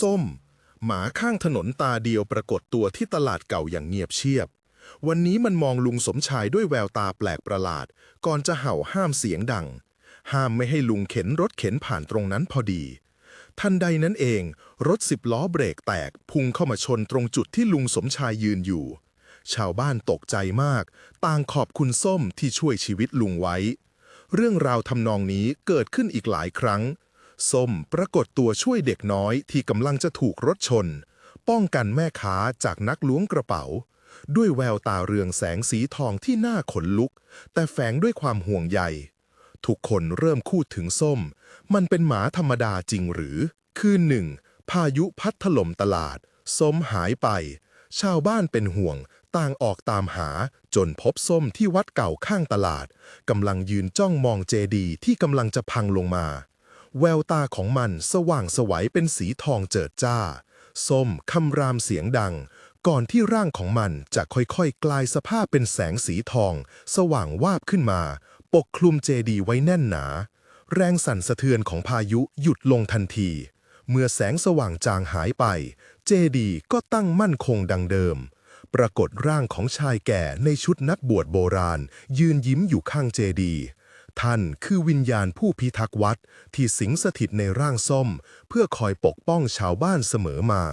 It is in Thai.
ส้ม หมาข้างถนนตาเดียวปรากฏตัวที่ตลาดเก่าอย่างเงียบเชียบ วันนี้มันมองลุงสมชายด้วยแววตาแปลกประหลาด ก่อนจะเห่าห้ามเสียงดัง ห้ามไม่ให้ลุงเข็นรถเข็นผ่านตรงนั้นพอดี ทันใดนั้นเอง รถสิบล้อเบรกแตกพุ่งเข้ามาชนตรงจุดที่ลุงสมชายยืนอยู่ ชาวบ้านตกใจมาก ต่างขอบคุณส้มที่ช่วยชีวิตลุงไว้ เรื่องราวทำนองนี้เกิดขึ้นอีกหลายครั้ง ส้มปรากฏตัวช่วยเด็กน้อยที่กำลังจะถูกรถชน ป้องกันแม่ค้าจากนักล้วงกระเป๋า ด้วยแววตาเรืองแสงสีทองที่น่าขนลุก แต่แฝงด้วยความห่วงใย ทุกคนเริ่มพูดถึงส้ม มันเป็นหมาธรรมดาจริงหรือ คืนหนึ่ง พายุพัดถล่มตลาด ส้มหายไป ชาวบ้านเป็นห่วงต่างออกตามหาจนพบส้มที่วัดเก่าข้างตลาดกำลังยืนจ้องมองเจดีที่กำลังจะพังลงมา แววตาของมันสว่างสวัยเป็นสีทองเจิดจ้า ส้มคำรามเสียงดัง ก่อนที่ร่างของมันจะค่อยๆ กลายสภาพเป็นแสงสีทอง สว่างวาบขึ้นมา ปกคลุมเจดีไว้แน่นหนา แรงสั่นสะเทือนของพายุหยุดลงทันที เมื่อแสงสว่างจางหายไป เจดีก็ตั้งมั่นคงดังเดิม ปรากฏร่างของชายแก่ในชุดนักบวชโบราณ ยืนยิ้มอยู่ข้างเจดีย์ ท่านคือวิญญาณผู้พิทักษ์วัดที่สิงสถิตในร่างส้ม เพื่อคอยปกป้องชาวบ้านเสมอมา